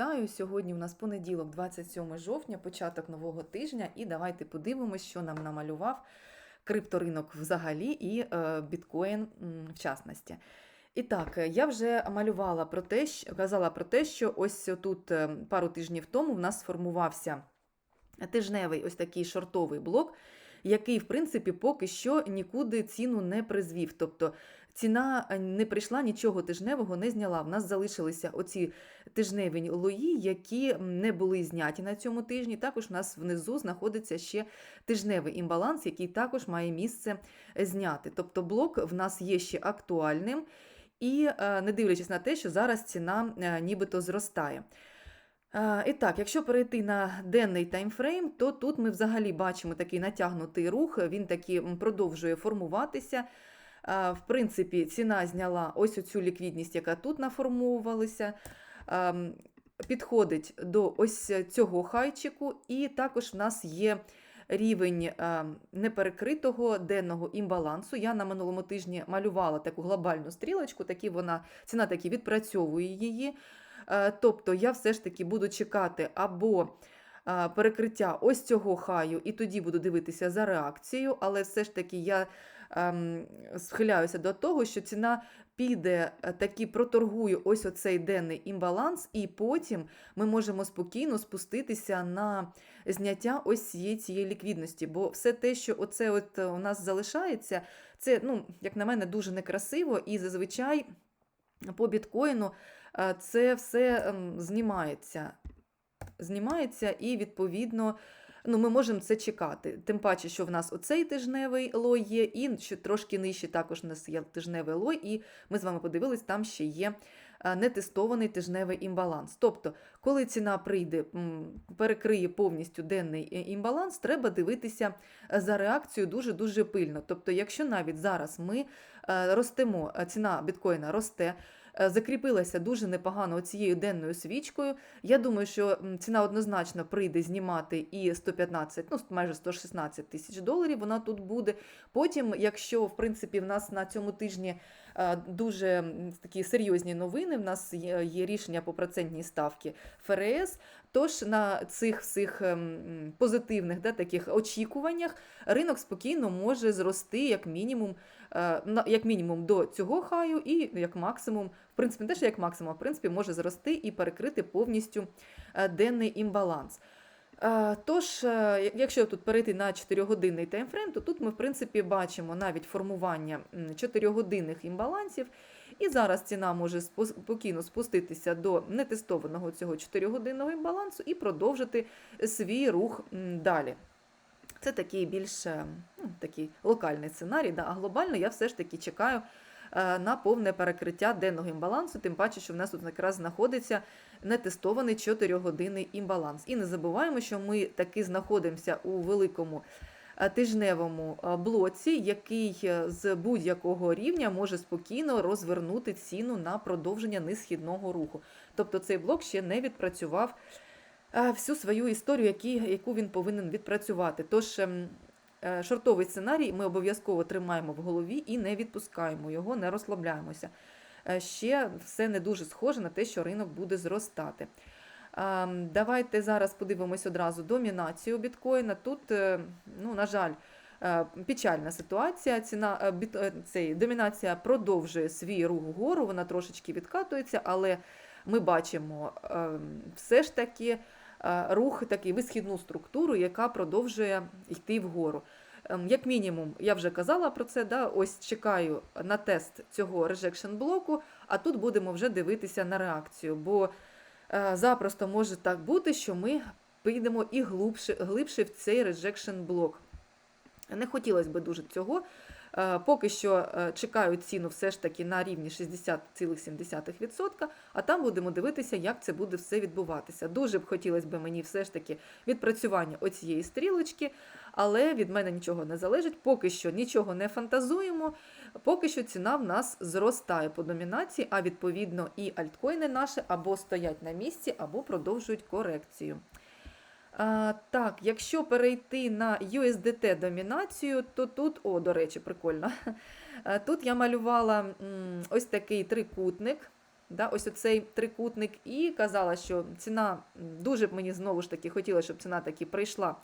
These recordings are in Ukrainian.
вітаю! Сьогодні у нас понеділок, 27 жовтня, початок нового тижня, і давайте подивимось, що нам намалював крипторинок взагалі і е, біткоін в частності. І так, е, я вже малювала про те, казала про те, що ось тут е, пару тижнів тому в нас сформувався тижневий ось такий шортовий блок, який, в принципі, поки що нікуди ціну не призвів. Тобто ціна е, не прийшла, нічого тижневого не зняла. В нас залишилися оці тижневі лої, які не були зняті на цьому тижні. Також в нас внизу знаходиться ще тижневий імбаланс, який також має місце зняти. Тобто блок в нас є ще актуальним. І е, не дивлячись на те, що зараз ціна е, нібито зростає. Е, І так, якщо перейти на денний таймфрейм, то тут ми взагалі бачимо такий натягнутий рух, він таки продовжує формуватися. Е, В принципі, ціна зняла ось оцю ліквідність, яка тут наформовувалася. Ем, Підходить до ось цього хайчику, і також в нас є рівень е, неперекритого денного імбалансу. Я на минулому тижні малювала таку глобальну стрілочку, такі вона, ціна таки відпрацьовує її. Е, Тобто я все ж таки буду чекати або е, перекриття ось цього хаю, і тоді буду дивитися за реакцією, але все ж таки я ем, схиляюся до того, що ціна піде е, таки проторгує ось оцей денний імбаланс, і потім ми можемо спокійно спуститися на зняття ось цієї цієї ліквідності. Бо все те, що оце от у нас залишається, це, ну, як на мене, дуже некрасиво, і зазвичай по біткоїну це все ем, знімається. Знімається і, відповідно, ну, ми можемо це чекати. Тим паче, що в нас оцей тижневий лой є, і трошки нижче також у нас є тижневий лой, і ми з вами подивились, там ще є е, нетестований тижневий імбаланс. Тобто, коли ціна прийде, перекриє повністю денний е, імбаланс, треба дивитися е, за реакцією дуже-дуже пильно. Тобто, якщо навіть зараз ми е, ростемо, е, ціна біткоїна росте, е, закріпилася дуже непогано цією денною свічкою. Я думаю, що ціна однозначно прийде знімати і 115, ну майже 116 тисяч доларів. Вона тут буде. Потім, якщо в принципі в нас на цьому тижні е, дуже такі серйозні новини, в нас є, рішення по процентній ставці ФРС. Тож на цих всіх ем, позитивних да, таких очікуваннях ринок спокійно може зрости як мінімум, е, як мінімум до цього хаю, і як максимум, в принципі, не те, що як максимум, а в принципі, може зрости і перекрити повністю е, денний імбаланс. Е, Тож, е, якщо тут перейти на 4-годинний таймфрейм, то тут ми, в принципі, бачимо навіть формування 4-годинних імбалансів. І зараз ціна може спокійно спуститися до нетестованого цього 4-годинного імбалансу і продовжити свій рух далі. Це такий більш е, ну, такий локальний сценарій, да, а глобально я все ж таки чекаю е, на повне перекриття денного імбалансу, тим паче, що в нас тут якраз знаходиться нетестований 4-годинний імбаланс. І не забуваємо, що ми таки знаходимося у великому е, тижневому блоці, який з будь-якого рівня може спокійно розвернути ціну на продовження несхідного руху. Тобто цей блок ще не відпрацював всю свою історію, які, яку він повинен відпрацювати. Тож ем, е, шортовий сценарій ми обов'язково тримаємо в голові і не відпускаємо його, не розслабляємося. Е, Ще все не дуже схоже на те, що ринок буде зростати. Ем, Давайте зараз подивимось одразу домінацію біткоїна. Тут, е, ну, на жаль, е, печальна ситуація. Ціна е, біт- е, цей, домінація продовжує свій рух вгору, вона трошечки відкатується, але ми бачимо ем, все ж таки е, рух, такий висхідну структуру, яка продовжує йти вгору. Ем, Як мінімум, я вже казала про це. Да? Ось чекаю на тест цього rejection блоку, а тут будемо вже дивитися на реакцію. Бо е, запросто може так бути, що ми підемо і глибше, глибше в цей rejection блок. Не хотілося б дуже цього. Е, Поки що е, чекаю ціну все ж таки на рівні 60,7%, а там будемо дивитися, як це буде все відбуватися. Дуже б хотілося б мені все ж таки відпрацювання оцієї стрілочки, але від мене нічого не залежить. Поки що нічого не фантазуємо, поки що ціна в нас зростає по домінації, а відповідно і альткоїни наші або стоять на місці, або продовжують корекцію. Так, якщо перейти на USDT домінацію, то тут, о, до речі, прикольно. Тут я малювала ось такий трикутник. да, ось оцей трикутник, і казала, що ціна дуже мені знову ж таки хотіла, щоб ціна таки прийшла.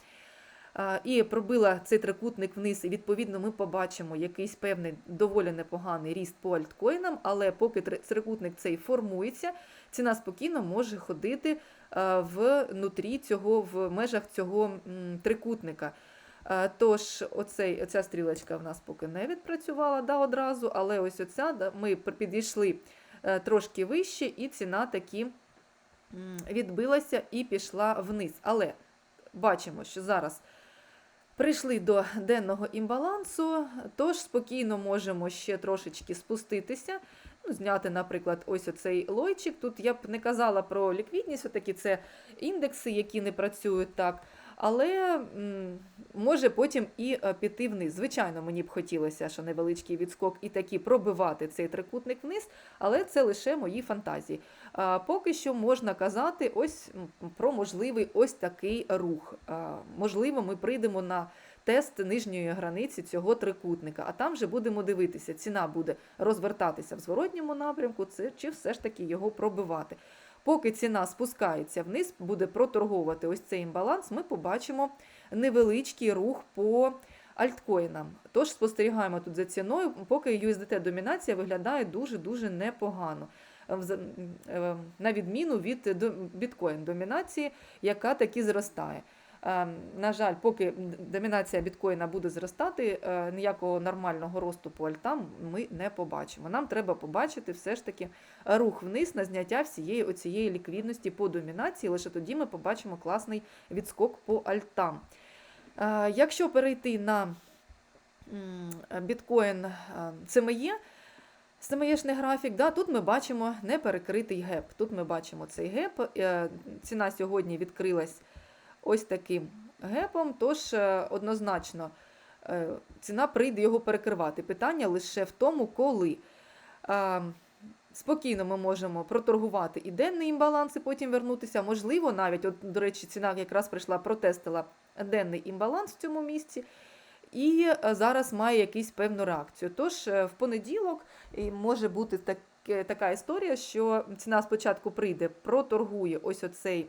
І пробила цей трикутник вниз, і відповідно ми побачимо якийсь певний доволі непоганий ріст по альткоїнам, але поки трикутник цей формується, ціна спокійно може ходити внутрі цього, в межах цього трикутника. Тож, оцей, оця стрілочка в нас поки не відпрацювала да, одразу, але ось оця да, ми підійшли е, трошки вище, і ціна таки відбилася і пішла вниз. Але бачимо, що зараз прийшли до денного імбалансу, тож спокійно можемо ще трошечки спуститися. Ну, зняти, наприклад, ось оцей лойчик. Тут я б не казала про ліквідність, все-таки це індекси, які не працюють так. Але може потім і е, піти вниз. Звичайно, мені б хотілося, що невеличкий відскок і таки пробивати цей трикутник вниз, але це лише мої фантазії. Поки що можна казати ось про можливий ось такий рух. Можливо, ми прийдемо на тест нижньої границі цього трикутника, а там вже будемо дивитися, ціна буде розвертатися в зворотньому напрямку, це, чи все ж таки його пробивати. Поки ціна спускається вниз, буде проторговувати ось цей імбаланс, ми побачимо невеличкий рух по альткоїнам. Тож спостерігаємо тут за ціною, поки USDT домінація виглядає дуже-дуже непогано. Е, На відміну від до- біткоін домінації, яка таки зростає. Е, На жаль, поки домінація біткоїна буде зростати, е, ніякого нормального росту по альтам ми не побачимо. Нам треба побачити все ж таки рух вниз на зняття всієї оцієї ліквідності по домінації. Лише тоді ми побачимо класний відскок по альтам. Е, Якщо перейти на біткоін е, CME, CME-шний графік, да, тут ми бачимо неперекритий геп. Тут ми бачимо цей геп. Е, Ціна сьогодні відкрилась ось таким гепом, тож е, однозначно е, ціна прийде його перекривати. Питання лише в тому, коли. Е, Спокійно ми можемо проторгувати і денний імбаланс, і потім вернутися. Можливо, навіть, от, до речі, ціна якраз прийшла, протестила денний імбаланс в цьому місці. І зараз має якусь певну реакцію. Тож в понеділок може бути так, така історія, що ціна спочатку прийде, проторгує ось оцей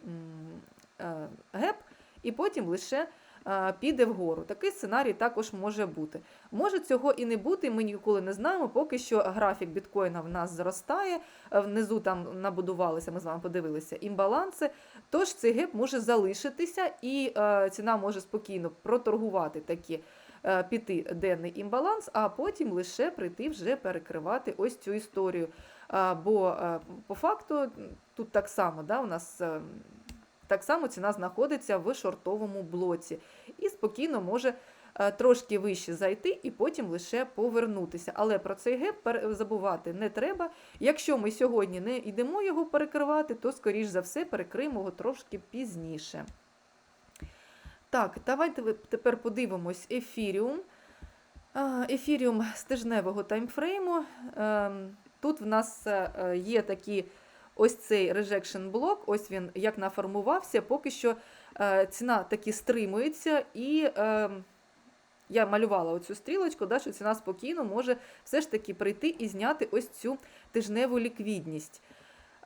геп, і потім лише е, піде вгору. Такий сценарій також може бути. Може цього і не бути, ми ніколи не знаємо. Поки що графік біткоїна в нас зростає, е, внизу там набудувалися, ми з вами подивилися, імбаланси. Тож цей геп може залишитися, і е, ціна може спокійно проторгувати такі е, піти денний імбаланс, а потім лише прийти вже перекривати ось цю історію. Бо е, по факту тут так само да, у нас. Так само ціна знаходиться в шортовому блоці і спокійно може е, трошки вище зайти і потім лише повернутися. Але про цей геп забувати не треба. Якщо ми сьогодні не йдемо його перекривати, то, скоріш за все, перекриємо його трошки пізніше. Так, давайте тепер подивимось ефіріум. Ефіріум з тижневого таймфрейму. Ем, Тут в нас е, е, є такі ось цей rejection блок, ось він як наформувався. Поки що е, ціна таки стримується, і ем, я малювала оцю стрілочку, да, що ціна спокійно може все ж таки прийти і зняти ось цю тижневу ліквідність.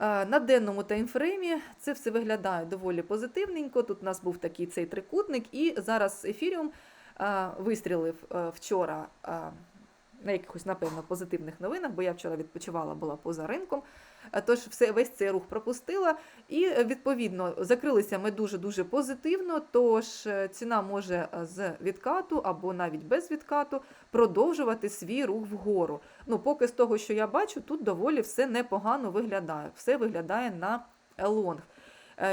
Е, На денному таймфреймі це все виглядає доволі позитивненько. Тут у нас був такий цей трикутник, і зараз ефіріум е, вистрілив е, вчора е, на якихось, напевно, позитивних новинах, бо я вчора відпочивала, була поза ринком. Е, Тож все, весь цей рух пропустила. І е, відповідно закрилися ми дуже-дуже позитивно. Тож е, ціна може з відкату або навіть без відкату продовжувати свій рух вгору. Ну, поки з того, що я бачу, тут доволі все непогано виглядає. Все виглядає на лонг.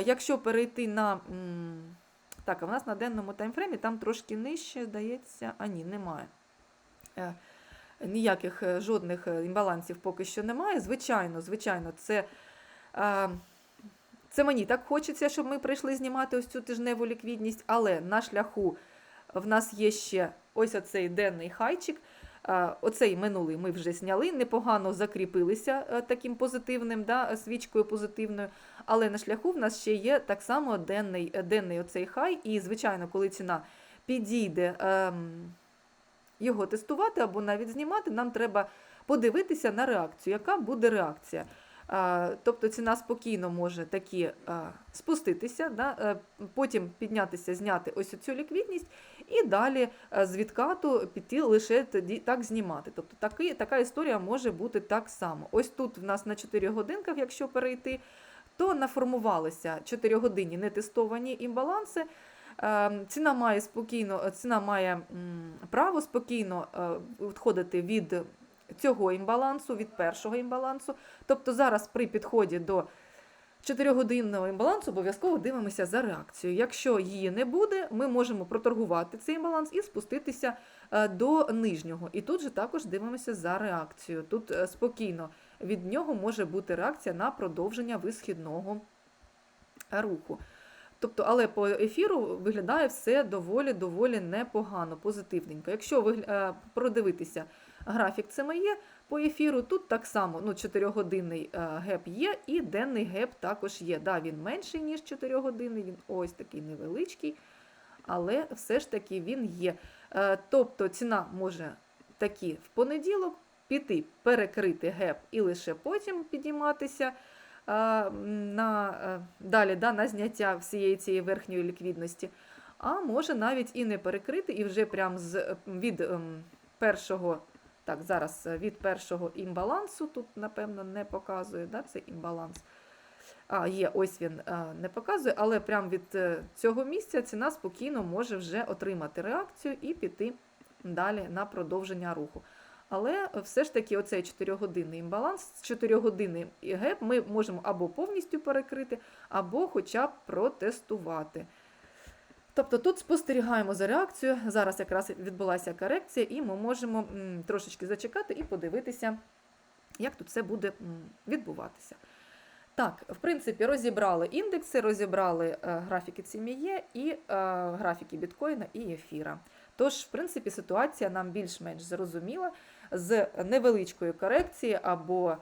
Якщо перейти на. Так, а в нас на денному таймфреймі там трошки нижче, здається, а ні, немає. Ніяких е, жодних е, імбалансів поки що немає. Звичайно, звичайно, це, е, це мені так хочеться, щоб ми прийшли знімати ось цю тижневу ліквідність, але на шляху в нас є ще ось оцей денний хайчик. Оцей минулий ми вже зняли, непогано закріпилися таким позитивним, да, свічкою позитивною. Але на шляху в нас ще є так само денний, денний оцей хай. І, звичайно, коли ціна підійде ем, його тестувати або навіть знімати, нам треба подивитися на реакцію. Яка буде реакція? Тобто ціна спокійно може такі спуститися, да, е, потім піднятися, зняти ось цю ліквідність, і далі е, з відкату піти лише тоді так знімати. Тобто таки, така історія може бути так само. Ось тут в нас на 4 годинках, якщо перейти, то наформувалися 4 годинні нетестовані імбаланси. Е, Ціна має спокійно, ціна має право спокійно е, відходити від цього імбалансу, від першого імбалансу. Тобто зараз при підході до 4-годинного імбалансу обов'язково дивимося за реакцією. Якщо її не буде, ми можемо проторгувати цей імбаланс і спуститися е, до нижнього. І тут же також дивимося за реакцією. Тут е, спокійно від нього може бути реакція на продовження висхідного руху. Тобто, але по ефіру виглядає все доволі доволі непогано, позитивненько. Якщо ви е, продивитися графік ЦМЄ по ефіру, тут так само ну, 4-годинний е, геп є, і денний геп також є. Да, він менший, ніж 4-годинний, він ось такий невеличкий, але все ж таки він є. Е, Тобто ціна може такі в понеділок піти, перекрити геп і лише потім підійматися на, е, далі да, на зняття всієї цієї верхньої ліквідності, а може навіть і не перекрити, і вже прям з, е, від ем, першого, так, зараз е, від першого імбалансу, тут, напевно, не показує да, цей імбаланс. А, є, ось він не показує, але прямо від цього місця ціна спокійно може вже отримати реакцію і піти далі на продовження руху. Але все ж таки оцей 4-годинний імбаланс, 4-годинний геп ми можемо або повністю перекрити, або хоча б протестувати. Тобто тут спостерігаємо за реакцією. Зараз якраз відбулася корекція, і ми можемо трошечки зачекати і подивитися, як тут все буде відбуватися. Так, в принципі, розібрали індекси, розібрали е, графіки CME і е, графіки біткоїна і ефіра. Тож, в принципі, ситуація нам більш-менш зрозуміла. З невеличкої корекції або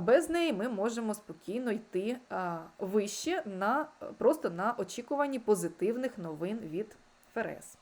без неї ми можемо спокійно йти вище на, просто на очікуванні позитивних новин від ФРС.